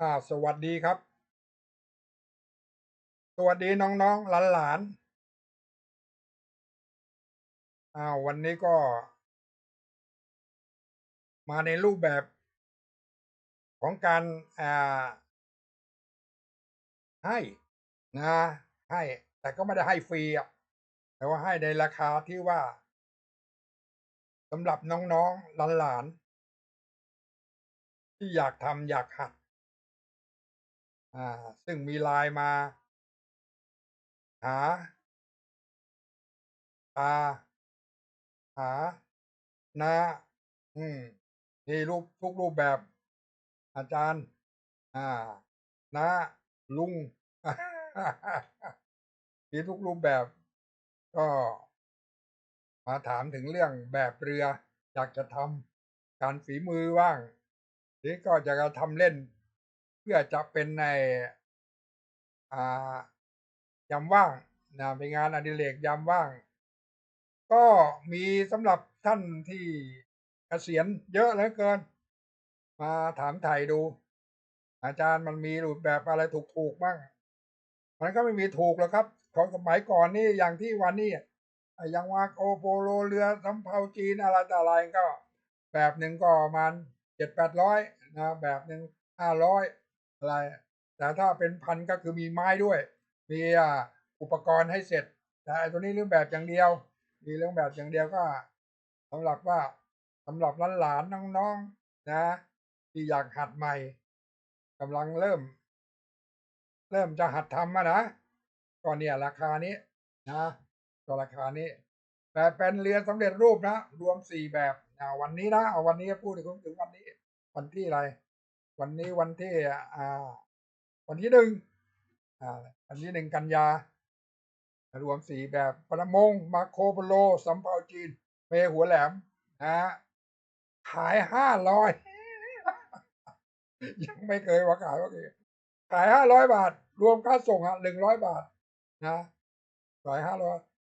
อ่าสวัสดีครับ สวัสดีน้องๆหลานๆอ่าวันนี้ก็ มาในรูปแบบของการอ่าให้นะให้ แต่ก็ไม่ได้ให้ฟรีอะแต่ว่าให้ในราคาที่ว่าสำหรับน้องๆหลานๆ ที่อยากทำอยากหัด อ่า ซึ่งมี LINE มา หาตาหาน้าอืมมีรูปทุกรูปแบบ อาจารย์ อ่าน้าลุงมีทุกรูปแบบ ก็มาถามถึงเรื่องแบบเรือ อยากจะทำการฝีมือบ้าง หรือก็จะทำเล่น เพื่อจะเป็นในอ่ายามว่างนะเป็นงานอดิเรกยามว่าง ก็มีสำหรับท่านที่เกษียณเยอะเหลือเกิน มาถามไถ่ดู อาจารย์มันมีรูปแบบอะไรถูกๆบ้าง มันก็ไม่มีถูกหรอกครับ ของสมัยก่อนนี่อย่างที่วันนี้อย่างมาโกโปโลเรือสำเภาจีนอะไรต่ออะไรก็ แบบหนึ่งก็มัน ประมาณ700-800นะแบบหนึ่ง500อยอะไร แต่ถ้าเป็นพันก็คือมีไม้ด้วย มีอ่าอุปกรณ์ให้เสร็จแต่ไอ้ตัวนี้เรื่องแบบอย่างเดียว มีเรื่องแบบอย่างเดียวก็สำหรับว่าสำหรับหลานๆน้องๆนะ ที่อยากหัดใหม่กำลังเริ่ม เริ่มจะหัดทำนะก็เนี่ยราคานี้นะก็ราคานี้ แต่เป็นเรือสำเร็จรูปนะ รวม4แบบ อ่าวันนี้นะเอาวันนี้พูดถึงถึงวันนี้ วันที่อะไร วันนี้วันที่อ่า วันที่1อ่าวันที่1กันยารวม4แบบประมงมาโกโปโลสำเภาจีนเปหัวแหลมนะครับขาย500ยังไม่เคยมาขายสักทีขาย500บาท รวมค่าส่งอะ100บาท นะขาย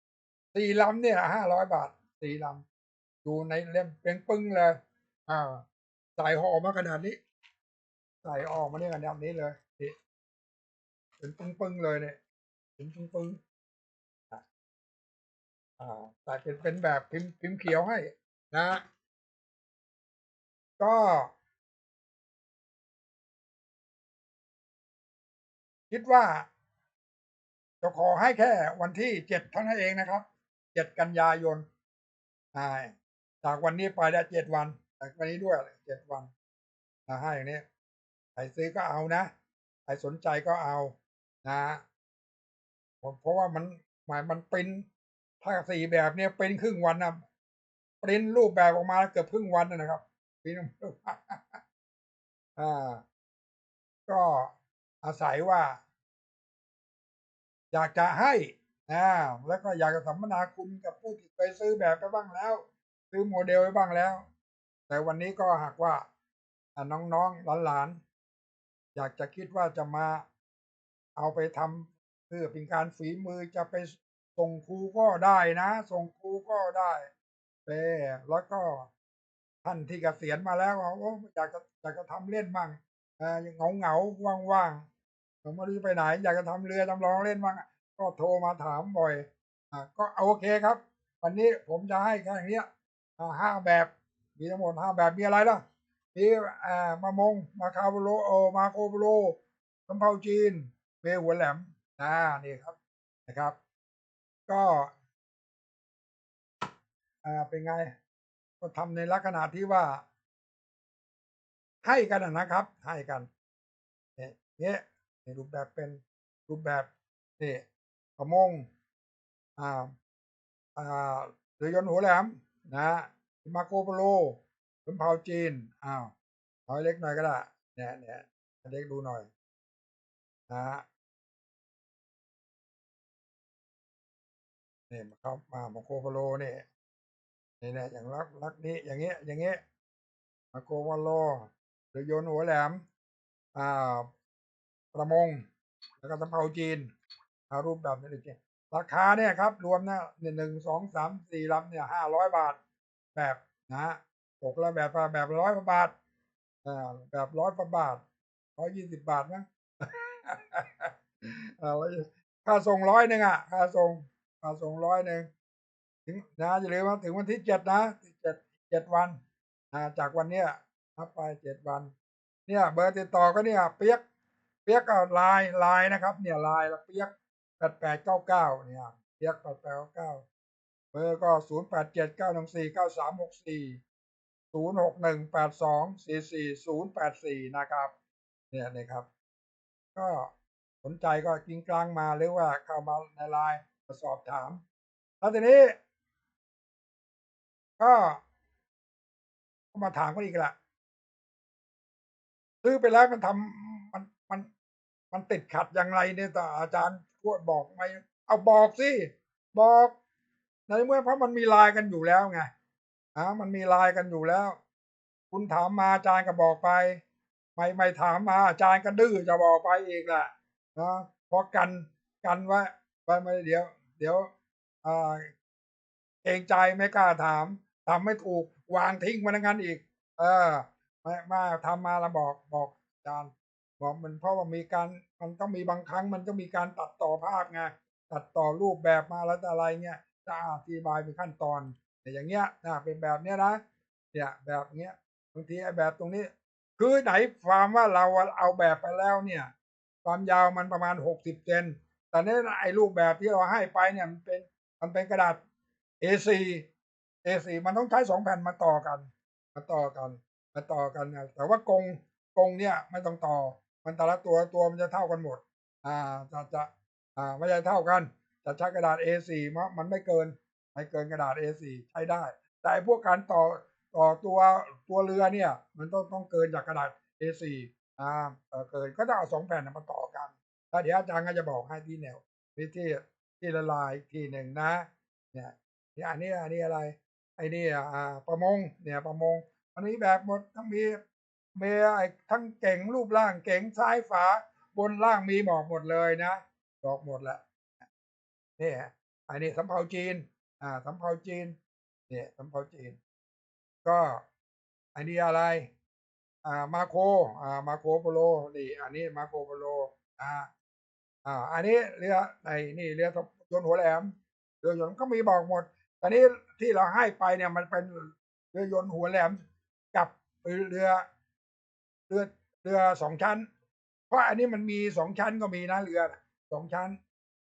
500 4ลำเนี่ย500บาท4ลำ อยู่ในเล่มเป็นปึ้งเลยอ่าใส่ห่อมาขนาดนี้ ใส่ห่อมาเนี่ยขนาดนี้เลยนี่เป็นปึ้งๆเลยเนี่ยเป็นปึ้งๆอะอ่าใส่เป็นเป็นแบบพิมพ์พิมพ์เขียวให้นะ ก็คิดว่าจะขอให้แค่วันที่7เท่านั้นเองนะครับ7กันยายนใช่ จากวันนี้ไปได้7วันจากวันนี้ด้วย7วันจะให้อย่างนี้ใครซื้อก็เอานะใครสนใจก็เอานะผมเพราะว่ามันหมายมันพรินถ้า4แบบเนี่ยพรินครึ่งวันนะพรินรูปแบบออกมาเกือบครึ่งวันนะครับพรินต์อาก็อาศัยว่า อยากจะให้อาแล้วก็อยากจะสัมมนาคุณกับผู้ที่เคยซื้อแบบไปบ้างแล้ว ซื้อโมเดลไว้บ้างแล้ว แต่วันนี้ก็หากว่าน้องๆหลานๆ อยากจะคิดว่าจะมาเอาไปทำเพื่อเป็นการฝีมือจะไปส่งครูก็ได้นะ ส่งครูก็ได้เอแล้วก็ท่านที่เกษียณมาแล้วโอ้อยากจะอยากจะทำเล่นมั่งเออเงาเงาว่างๆเราไม่รู้ไปไหน อยากจะทำเรือจำลองเล่นบ้างก็โทรมาถามบ่อยอ่าก็โอเคครับ วันนี้ผมจะให้แค่อย่าง เงี้าแบบมีทั้งหมด5แบบมีอะไรล่ะมีอ่ามะมงมาคาโปโลเออมาโกโปโลสำเภาจีนเปหัวแหลมอานี่ครับนะครับ ก็อ่าเป็นไง ก็ทำในลักษณะที่ว่า ให้กันนะครับ ให้กันเนี่งี้นี่รูปแบบเป็นรูปแบบนี่ประมงอ่าอ่าเรือยนต์หัวแหลม นะครับมาโกโปโลสำเภาจีนอ้าวเอาให้เล็กหน่อยก็ได้เนี่ยเนี่ยเล็กดูหน่อยนะครับนี่ครับมามาโกโปโลนี่นี่ๆอย่างลักลักนี้อย่างเงี้ยอย่างเงี้ยมาโกโปโลเรือยนหัวแหลมอ่าประมง แล้วก็สำเภาจีนอารูปแบบนี้อีกที ราคาเนี่ยครับ รวมนะเนี่ย1 2 3 4ลำเนี่ย500บาท แบบนะตกละแบบแบบละ100กว่าบาทอาแบบ100กว่าบาทร้อยยี่สิบบาทมั้งเออค่าส่งร้อยหนึ่งอะค่าส่งค่าส่งร้อยหนึ่งถึงนะอย่าลืมว่าถึงวันที่เจ็ดนะเจ็ดเจ็ดวันอ่าจากวันเนี้ยนับไปเจ็ดวัน เนี่ย เบอร์ติดต่อก็เนี่ยเปียกเปียกก็ไลน์ไลน์นะครับ เนี่ยไลน์แล้วเปียก ดแปดเก้าเก้าเนี่ยเปียกแปดแปดเก้าเก้าเบอร์ก็ศูนย์แปดเจ็ดเก้าหนึ่งสี่เก้าสามหกสี่ศูนย์หกหนึ่งแปดสองสี่สี่ศูนย์แปดสี่นะครับ เนี่ยนะครับ ก็สนใจก็กิงกลางมาหรือว่าเข้ามาในไลน์มาสอบถาม แล้วทีนี้ ก็มาถามกันอีกละซื้อไปแล้วมันทำมันมันมันติดขัดอย่างไรเนี่ยต่อาจารย์ พูดบอกไหมเอาบอกสิบอกในเมื่อเพราะมันมีลน์กันอยู่แล้วไงอ่ามันมีลน์กันอยู่แล้ว คุณถามมาอาจารย์ก็บอกไป ไม่ไม่ถามมาอาจารย์ก็ดื้อจะบอกไปอีกแหละนะเพราะกันกันไว้ไปไม่เดี๋ยว เดี๋ยวอ่าเองใจไม่กล้าถามทำไม่ถูกวางทิ้งมันงั้นอีก เออ มามาทำมาแล้วบอกบอกอาจารย์ บอกมันเพราะว่ามีการมันต้องมีบางครั้งมันต้องมีการตัดต่อภาพไงตัดต่อรูปแบบมาแล้วอะไรเงี้ยจะอธิบายเป็นขั้นตอนแต่อย่างเงี้ยนะเป็นแบบเนี้ยนะเนี่ยแบบเนี้ยบางทีไอ้แบบตรงนี้ คือไหนความว่าเราเอาแบบไปแล้วเนี่ย ความยาวมันประมาณหกสิบเซนแต่เนี่ยไอ้รูปแบบที่เราให้ไปเนี่ยมันเป็นมันเป็นกระดาษ A4 A4 มันต้องใช้สองแผ่นมาต่อกัน มาต่อกัน มาต่อกันนะแต่ว่ากงกงเนี่ยไม่ต้องต่อ มันแต่ละตัวตัวมันจะเท่ากันหมด อ่าจะจะอ่าไม่ใช่เท่ากัน จะใช้กระดาษ A4 มันมันไม่เกิน ไม่เกินกระดาษ A4 ใช้ได้ แต่พวกการต่อต่อตัวตัวเรือเนี่ย มันต้องต้องเกินจากกระดาษ A4 อ่าเกินก็ต้องเอาสองแผ่นมาต่อกันแล้วเดี๋ยวอาจารย์ก็จะบอกให้ที่แนววิธีที่ละลายทีหนึ่งนะ เนี่ยเนี่ยอันนี้อันนี้อะไรไอ้นี่อ่าประมงเนี่ยประมงมันมีแบบหมดทั้งมี เมีไอ้ทั้งเก่งรูปร่างเก่งซ้ายฝาบนล่างมีบอกหมดเลยนะบอกหมดแหละนี่อันนี้สำเภาจีน อ่าสำเภาจีนเนี่ยสำเภาจีน ก็อันนี้อะไร อ่ามาโคอ่ามาโคโปโลนี่ อันนี้มาโคโปโลอ่าอ่าอันนี้เรือไอ้นี่เรือยนต์หัวแหลมเรือยนต์ก็มีบอกหมดตอนนี้ที่เราให้ไปเนี่ยมันเป็นเรือยนต์หัวแหลมกับเรือ เรือเรือสองชั้น เพราะอันนี้มันมีสองชั้นก็มีนะเรือสองชั้น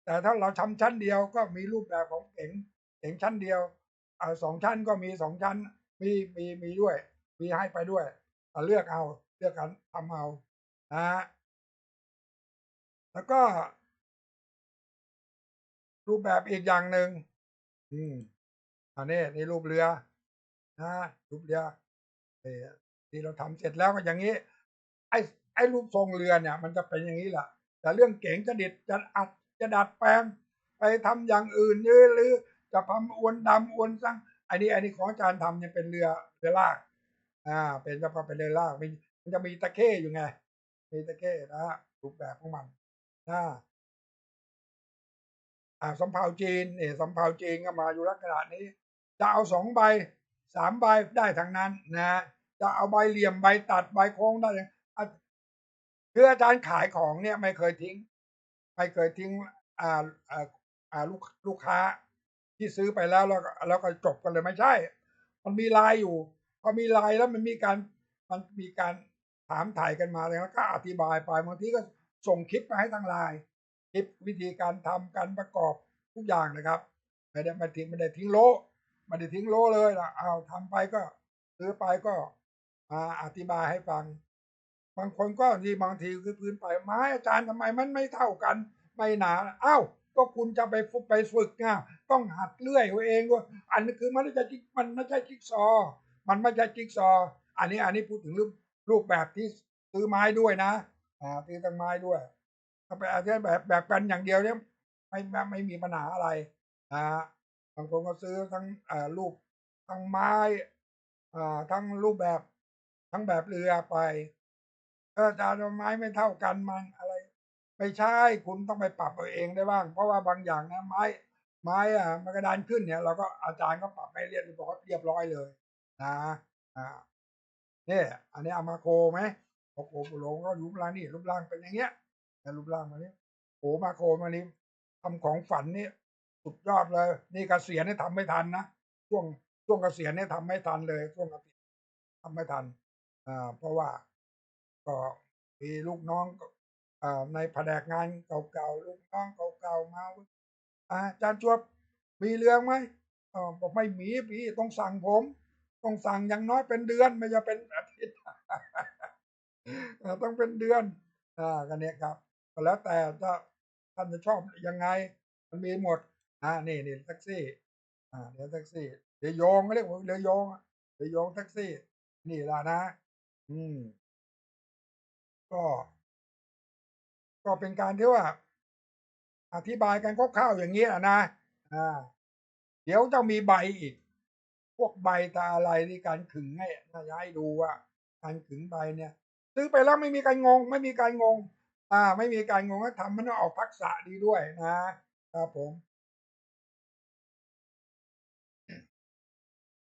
แต่ถ้าเราทำชั้นเดียวก็มีรูปแบบของเก๋งเก๋งชั้นเดียวอ่าสองชั้นก็มีสองชั้น มีมีมีด้วย มีให้ไปด้วยเลือกเอาเลือกกันทำเอานะแล้วก็ รูปแบบอีกอย่างหนึ่งอืมอันนี้ในรูปเรือนะรูปเรือเออที่เราทำเสร็จแล้วก็อย่างนี้ ไอ้ไอ้รูปทรงเรือเนี่ย มันจะเป็นอย่างนี้แหละแต่เรื่องเก๋งจะดิดจะอัดจะดัดแปลง ไปทำอย่างอื่นเยอะหรือจะทำอวนดำอวนซังอันนี้อันนี้ของอาจารย์ทำเนี่ยเป็นเรือเรือลาก อ่า เป็นจะเป็นเรือลากมันจะมีตะเข้อยู่ไง มีตะเข้นะรูปแบบของมันนะอ่าสำเภาจีนเนี่ยสำเภาจีนก็มาอยู่ลักษณะนี้ จะเอาสองใบสามใบได้ทั้งนั้นนะ จะเอาใบเหลี่ยมใบตัดใบโค้งได้ คืออาจารย์ขายของเนี่ยไม่เคยทิ้ง ไม่เคยทิ้งอ่าอ่าอ่าลูกลูกค้าที่ซื้อไปแล้วแล้วก็แล้วก็จบกันเลยไม่ใช่ มันมีไลายอยู่พอมีไลายแล้วมันมีการมันมีการถามถ่ายกันมาแล้วก็อธิบายไปบางทีก็ส่งคลิปไปให้ทางไลน์คลิปวิธีการทำการประกอบทุกอย่างนะครับไม่ได้ไม่ทิ้งไม่ได้ทิ้งโลไม่ได้ทิ้งโลเลยล่ะเอาทำไปก็ซื้อไปก็มาอธิบายให้ฟัง บางคนก็ทีบางทีคือพื้นไปไม้อาจารย์ทำไมมันไม่เท่ากันไม่หนาอ้าวก็คุณจะไปฝึกไปฝึกไงต้องหัดเลื่อยตัวเองด้วยอันนี้คือมันไม่ใช่จิกมันไม่ใช่จิ๊กซอ มันไม่ใช่จิ๊กซอ อันนี้อันนี้พูดถึงรูปรูปแบบที่ซื้อไม้ด้วยนะอ่าซื้อตั้งไม้ด้วยถ้าไปอาจจะแบบแบบกันอย่างเดียวเนี่ยไม่ไม่ไม่มีปัญหาอะไรนะบางคนก็ซื้อทั้งอ่ารูปทั้งไม้อ่าทั้งรูปแบบทั้งแบบเรือไป ก็จะไม้ไม่เท่ากันมันอะไร ไม่ใช่คุณต้องไปปรับเอาเองได้บ้าง เพราะว่าบางอย่างนะไม้ ไม้อะมันกระดานขึ้นเนี่ยเราก็อาจารย์ก็ปรับให้เรียบร้อยเรียบร้อยเลยนะอ่าเนี่ยอันนี้เอามาโคไหมโคโอ้โหโลงก็รูปร่างนี่รูปร่างเป็นอย่างเงี้ยแต่รูปร่างมานี้โอ้มาโคมานี้ทำของฝันนี่สุดยอดเลย นี่เกษียณเนี่ยทำไม่ทันนะช่วงช่วงเกษียณเนี่ยทำไม่ทันเลยช่วงเกษียณทำไม่ทันอ่าเพราะว่า ก็มีลูกน้องอ่าในแผนกงานเก่าๆลูกน้องเก่าๆมาอาจารย์จวบมีเรื่องไหมอ๋อบอกไม่มีพี่ต้องสั่งผม ต้องสั่งอย่างน้อยเป็นเดือนไม่จะเป็นอาทิตย์ต้องเป็นเดือนอ่ากันเนี้ยครับก็แล้วแต่จะท่านจะชอบยังไง มันมีหมดอ่านี่นี่แท็กซี่อ่าเดี๋ยวแท็กซี่เดี๋ยวโยงเรียกว่าเดี๋ยวโยงเดี๋ยวโยงแท็กซี่ นี่ละนะ อืม ก็ ก็เป็นการที่ว่า อธิบายกันคร่าวๆอย่างนี้นะ อ่า เดี๋ยวจะมีใบอีก พวกใบตาอะไรที่การขึงให้น่าจะให้ดูว่า การขึงใบเนี่ย ซื้อไปแล้วไม่มีการงง ไม่มีการงง อ่า ไม่มีการงงก็ทำมันต้องออกทักษะดีด้วยนะครับผม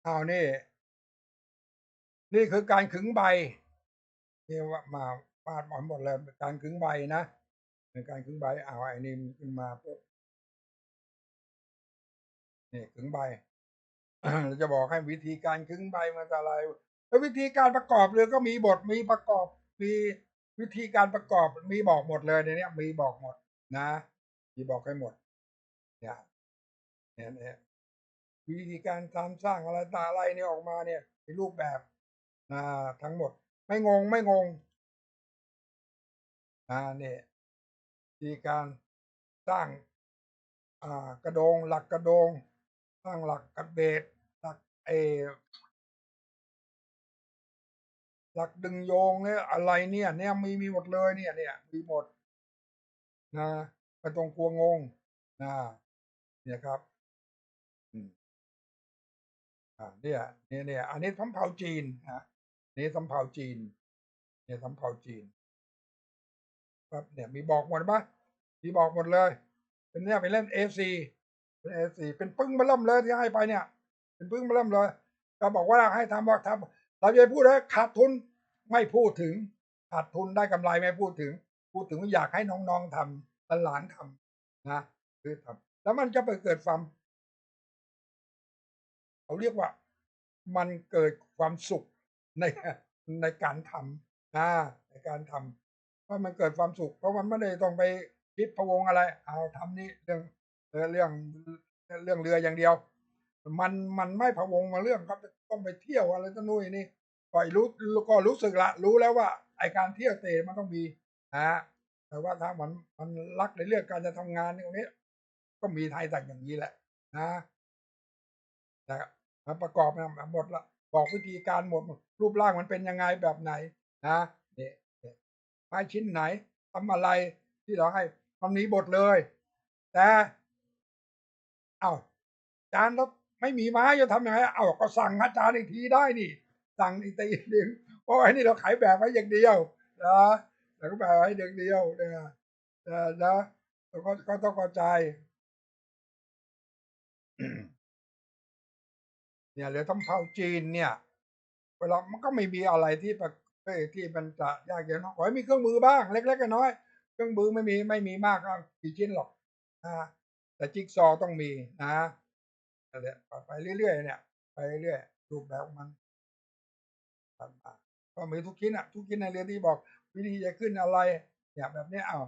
อ้านี่ นี่คือการขึงใบนี่ว่ามา ปาดหมอนหมดเลยการขึงใบนะเป็นการขึงใบเอาไอ้นี่ขึ้นมาปุ๊บนี่ขึงใบเราจะบอกให้วิธีการขึงใบมันจะอะไรแล้ววิธีการประกอบเรือก็มีบทมีประกอบมีวิธีการประกอบมีบอกหมดเลยในนี้มีบอกหมดนะมีบอกให้หมดเนี่ยเนี่ยเนี่ยวิธีการทำสร้างอะไรตาอะไรเนี่ยออกมาเนี่ยมีรูปแบบอ่าทั้งหมด ไม่งงไม่งง อ่าเนี่ยมีการสร้างกระโดงหลักกระโดง สร้างหลักกระเบดหลักเอหลักดึงโยงเนี่ยอะไรเนี่ย เนี่ยมีมีหมดเลยเนี่ยเนี่ยมีหมดนะไม่ต้องกลัวงงนะเนี่ยครับอืมอ่าเนี่ยเนี่ยเนี่ยอันนี้สำเภาจีนนะนี่สำเภาจีน เนี่ยสำเภาจีน ครับเนี่ยมีบอกหมดปะมีบอกหมดเลย เป็นเนี่ยไปเล่นเอซีเป็นเอซีเป็นปึ้งมาเริ่มเลยที่ให้ไปเนี่ย เป็นปึ้งมาเริ่มเลย ก็บอกว่าให้ทำบอกทำเราจะพูดเลยขาดทุนไม่พูดถึงขาดทุนได้กำไรไม่พูดถึง พูดถึงอยากให้น้องๆทำหลานทำนะคือทำแล้วมันจะไปเกิดความเขาเรียกว่ามันเกิดความสุขในในการทำอ่าในการทำ เพราะมันเกิดความสุข เพราะมันไม่ได้ต้องไปคิดพะวงอะไร เอาทำนี่เรื่องเรื่องเรื่องเรืออย่างเดียว มันมันไม่พะวงมาเรื่องก็ต้องไปเที่ยวอะไรตั้งนู่นนี่ก็รู้ก็รู้สึกละรู้แล้วว่าไอการเที่ยวเตะมันต้องมีนะแต่ว่าถ้ามันมันรักในเรื่องการจะทำงานตรงนี้ ก็มีไทยแต่งอย่างนี้แหละ นะนะครับมาประกอบนะหมดละบอกวิธีการหมดรูปร่างมันเป็นยังไงแบบไหน นะ ไม้ชิ้นไหนทำอะไรที่เราให้มันมีบทเลย แต่เอา้าจานแล้วไม่มีไม้จะทำยังไงเอาก็สั่งอาจารย์อีกทีได้นี่ สั่งอีกตีหนึ่งเพราะไอ้นี่เราขายแบบไว้อย่างเดียวนะแล้วก็แบบไว้อย่างเดียวเนี่ยนะแล้วก็ก็ต้องเข้าใจเนี่ยหรือทำเผาจีนเนี่ยเวลามันก็ไม่มีอะไรที่แบบ ที่มันจะยากเย็นขอให้มีเครื่องมือบ้าง เล็กๆก็น้อย เครื่องมือไม่มีไม่มีมากก็กี่ชิ้นหรอกนะแต่จิ๊กซอต้องมีนะอะไรไปเรื่อยๆเนี่ย ไปเรื่อยรูปแบบมันก็มีทุกชิ้นอะ ทุกชิ้นในเรียนที่บอก วิธีจะขึ้นอะไรเนี่ยแบบนี้เอา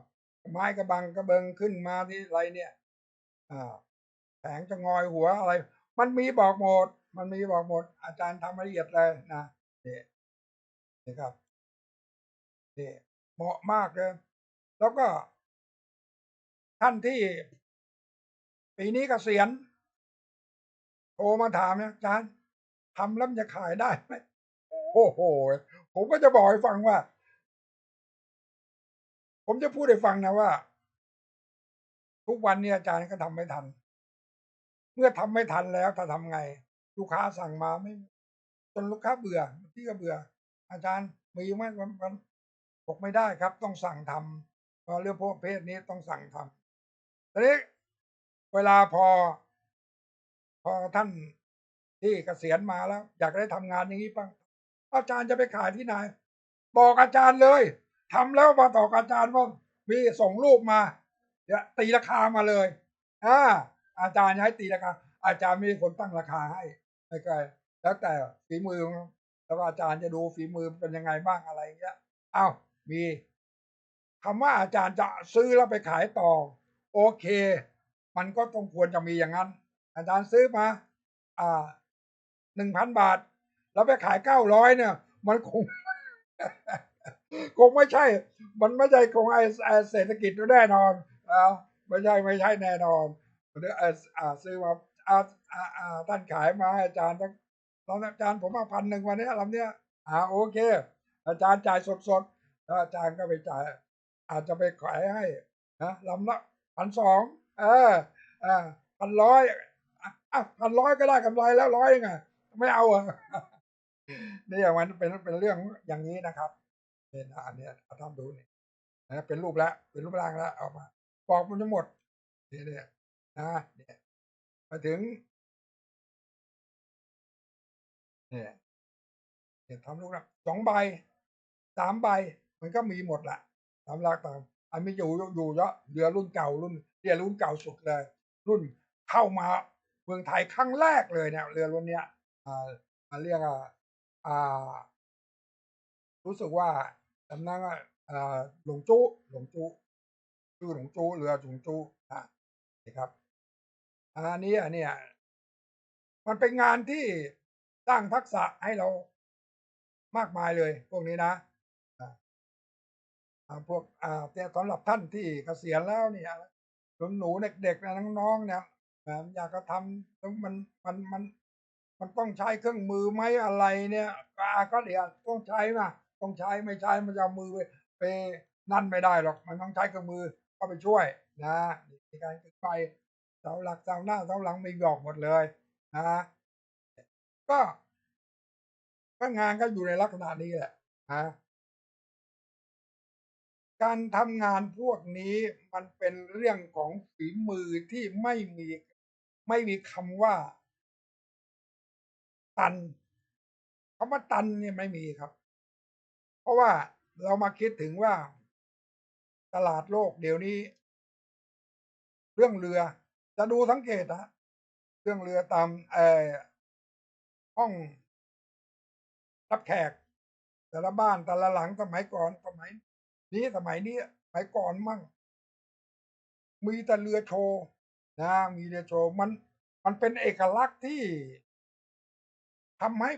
ไม้กระบังกระเบิงขึ้นมาที่ไรเนี่ยอ่าแผงจะงอยหัวอะไร มันมีบอกหมด มันมีบอกหมด อาจารย์ทำละเอียดเลยนะเนี่ย นี่ครับนี่เหมาะมากเลยแล้วก็ ท่านที่ ปีนี้กเกษียณโทรมาถามเนี่ยอาจารย์ทำแล้วจะขายได้ไหมโอ้โห ผมก็จะบอกให้ฟังว่า ผมจะพูดให้ฟังนะว่า ทุกวันนี้อาจารย์ก็ทำไม่ทัน เมื่อทำไม่ทันแล้วถ้าทำไง ลูกค้าสั่งมาไม่จนลูกค้าเบื่อที่ก็เบื่อ อาจารย์มีไหมมันมันบอกไม่ได้ครับ ต้องสั่งทำเพอเรื่องพวกเพศนี้ต้องสั่งทำทีนี้เวลาพอ พอท่านที่เกษียณมาแล้ว อยากได้ทำงานอย่างนี้บ้างอาจารย์จะไปขายที่ไหน บอกอาจารย์เลยทำแล้วมาบอกอาจารย์ว่ามีส่งรูปมาเดี๋ยวตีราคามาเลยอ่าอาจารย์ให้ตีราคาอาจารย์มีคนตั้งราคาให้ไม่ไกลแล้วแต่ฝีมือ แล้วอาจารย์จะดูฝีมือเป็นยังไงบ้างอะไรเงี้ยอ้าวมีคำว่าอาจารย์จะซื้อแล้วไปขายต่อ โอเค มันก็ต้องควรจะมีอย่างนั้น อาจารย์ซื้อมา อ่าหนึ่งพันบาท แล้วไปขายเก้าร้อยเนี่ย มันคงคงไม่ใช่ มันไม่ใช่คงไอเศรษฐกิจแน่นอนอ่าไม่ใช่ไม่ใช่แน่นอนเดี๋ยวอ่าซื้อมาอ่าอ่าอาท่านขายมาให้อาจารย์ต้อง ตอนอาจารย์ผมมาพันหนึ่งวันนี้ลำเนี้ยอ่าโอเค อาจารย์จ่ายสดๆแล้วอาจารย์ก็ไปจ่าย อาจจะไปขายให้นะลำละพันสองเอออ่าพันร้อยอะพันร้อยก็ได้กำไรแล้วร้อยไงไม่เอาอะนี่มันเป็นเป็นเรื่องอย่างนี้นะครับเนี่ยนอันเนี้ยทำดูนี่นะเป็นรูปแล้วเป็นรูปร่างแล้วเอามาบอกมันทั้งหมดนี่เนี่ยนะเนี่ยมาถึง เนี่ยเนี่ยทำลูกนะสองใบสามใบ มันก็มีหมดแหละตามหลักตามอันมีอยู่อยู่เยอะเรือรุ่นเก่ารุ่นเรือรุ่นเก่าสุดเลย รุ่นเข้ามาเมืองไทยครั้งแรกเลยเนี่ยเรือรุ่นเนี้ยอ่ามันเรียกอ่าอ่ารู้สึกว่าสำนักอ่าหลวงจู้หลวงจู้ชื่อหลวงจู้เรือหลวงจู้นะนี่ครับอันนี้อันเนี้ยมันเป็นงานที่ สร้างทักษะให้เรามากมายเลย พวกนี้นะพวกอ่าแต่สำหรับท่านที่เกษียณแล้วเนี่ยหนูหนูเด็กๆนะน้องๆเนี่ยอยากจะทำแล้วมันมันมันมันต้องใช้เครื่องมือไหมอะไรเนี่ยก็เดี๋ยวต้องใช้มาต้องใช้ไม่ใช้มันจะมือไปไปนั่นไม่ได้หรอกมันต้องใช้เครื่องมือเข้าไปช่วยนะในการไฟเสาหลักเสาหน้าเสาหลังไม่บอกหมดเลยนะ ก็ก็งานก็อยู่ในลักษณะนี้แหละนะการทำงานพวกนี้มันเป็นเรื่องของฝีมือที่ไม่มีไม่มีคำว่า ตันคำว่าตันเนี่ยไม่มีครับ เพราะว่าเรามาคิดถึงว่า ตลาดโลกเดี๋ยวนี้ เรื่องเรือ จะดูสังเกตนะเรื่องเรือตามเออ ห้องรับแขก แต่ละบ้านแต่ละหลังสมัยก่อนสมัย นี้สมัยนี้สมัยก่อนมั่ง มีแต่เรือโชว์นะมีเรือโชว์มันมันเป็นเอกลักษณ์ที่ทำให้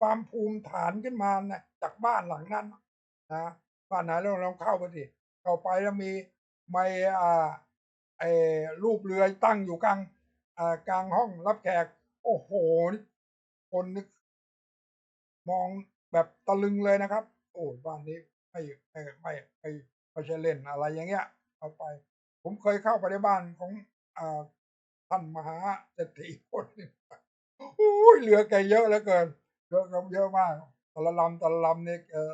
ความภูมิฐานขึ้นมานะจากบ้านหลังนั้นนะบ้านไหนเราลองเข้าไปสิเข้าไปแล้วมีไม่อ่าไอ้รูปเรือตั้งอยู่กลางอ่ากลางห้องรับแขก โอ้โห คนนึก มองแบบตะลึงเลยนะครับ โอ้บ้านนี้ไม่ไม่ไม่ไม่ไม่ใช่เล่นอะไรอย่างเงี้ยเอาไป ผมเคยเข้าไปในบ้านของอ่าท่านมหาเศรษฐีคนหนึ่งโอ้ยเหลือแกเยอะเหลือเกินเยอะเยอะมากตะละลำตะละลำเนี่ยเออ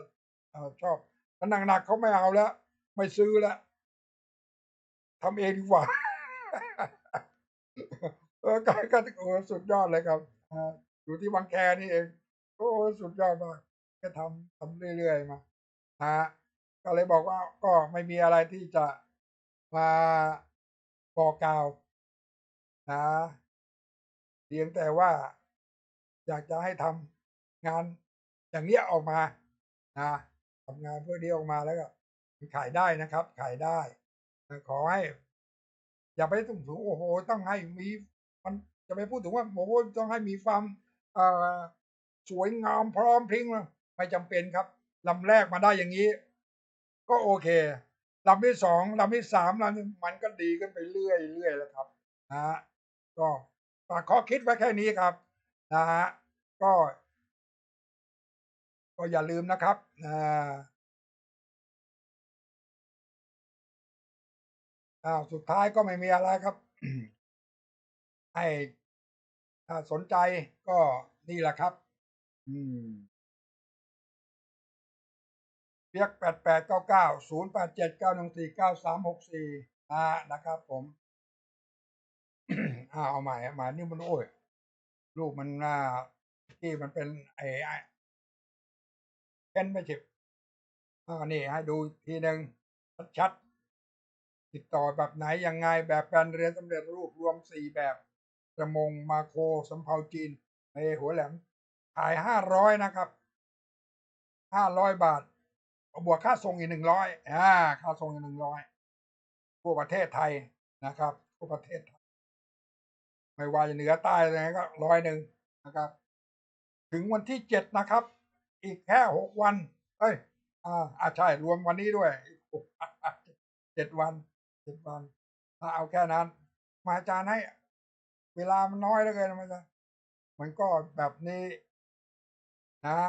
ชอบแล้วหนักๆเขาไม่เอาแล้ว ไม่ซื้อแล้วทำเองดีกว่าเออก็ก็สุดยอดเลยครับ อยู่ที่บางแคนี่เอง โอ้สุดยอดมากก็ทำทำเรื่อยๆมาฮะก็เลยบอกว่าก็ไม่มีอะไรที่จะมาบอกกล่าวนะเพียงแต่ว่าอยากจะให้ทำงานอย่างเนี้ยออกมานะทำงานเพื่อนี้ออกมาแล้วก็ขายได้นะครับ ขายได้ขอให้ อย่าไปต้องถึงโอ้โห ต้องให้มี มันจะไปพูดถึงว่าโอ้โหต้องให้มีความ สวยงามพร้อมพริ้งไม่จำเป็นครับลำแรกมาได้อย่างนี้ ก็โอเคลำที่สองลำที่สามลำมันก็ดีขึ้นไปเรื่อยเรื่อยแล้วครับนะก็ฝากข้อคิดไว้แค่นี้ครับนะฮะก็ ก็อย่าลืมนะครับอ่าอ่าสุดท้ายก็ไม่มีอะไรครับให้ ถ้าสนใจก็นี่แหละครับ อืมเปียกแปดแปดเก้าเก้าศูนย์แปดเจ็ดเก้าหนึ่งสี่เก้าสามหกสี่นะนะครับ ผมอ่าเอาใหม่ใหม่นี่มันโอ้ยรูปมันอ่าที่มันเป็นไอ้เป็นไม่ใช่อานี่ให้ดูทีหนึ่งชัดๆติดต่อแบบไหนยังไงแบบแปลนเรือสำเร็จรูปรวมสี่แบบ ประมงมาโคสำเภาจีนในหัวแหลมขายห้าร้อยนะครับห้าร้อยบาทบวกค่าส่งอีกหนึ่งร้อยอ่าค่าส่งอีกหนึ่งร้อยทั่วประเทศไทยนะครับทั่วประเทศไทยไม่ว่าจะเหนือใต้อะไรก็ร้อยหนึ่งนะครับ ถึงวันที่เจ็ดนะครับ อีกแค่หกวันเอ้ยอ่าอ่าใช่รวมวันนี้ด้วยเจ็ดวันเจ็ดวันถ้าเอาแค่นั้น มาอาจารย์ให้ เวลามันน้อยเหลือเกินมาอาจารย์มันก็แบบนี้นะ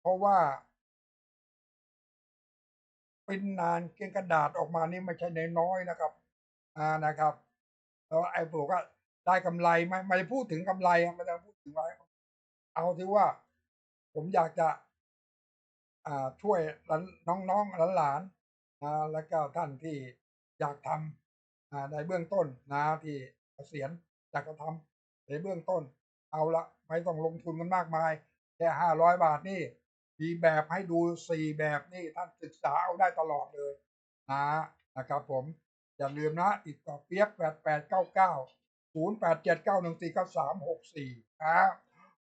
เพราะว่าปริ้นนานเกงกระดาษออกมานี่ไม่ใช่นน้อยนะครับอ่านะครับแล้วไอ้พวกก็ได้กำไรไหมไม่ได้พูดถึงกำไรไม่ได้พูดถึงอะไรเอาที่ว่า ผมอยากจะ อ่าช่วยนน้องๆหลานๆนะแล้วก็ท่านที่อยากทำอ่าในเบื้องต้นนะที่เกษียณ อยากจะทำในเบื้องต้น เอาละไม่ต้องลงทุนกันมากมาย แค่ห้าร้อยบาทนี่มีแบบให้ดูสี่แบบนี่ท่านศึกษาเอาได้ตลอดเลยนะนะครับผม อย่าลืมนะติดต่อเปียกแปดแปดเก้าเก้าศูนย์แปดเจ็ดเก้าหนึ่งสี่เก้าสามหกสี่นะ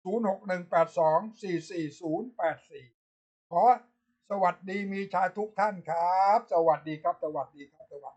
ศูนย์หกหนึ่งแปดสองสี่สี่ศูนย์แปดสี่ขอสวัสดีมีชายทุกท่านครับ สวัสดีครับ สวัสดีครับสวัสดี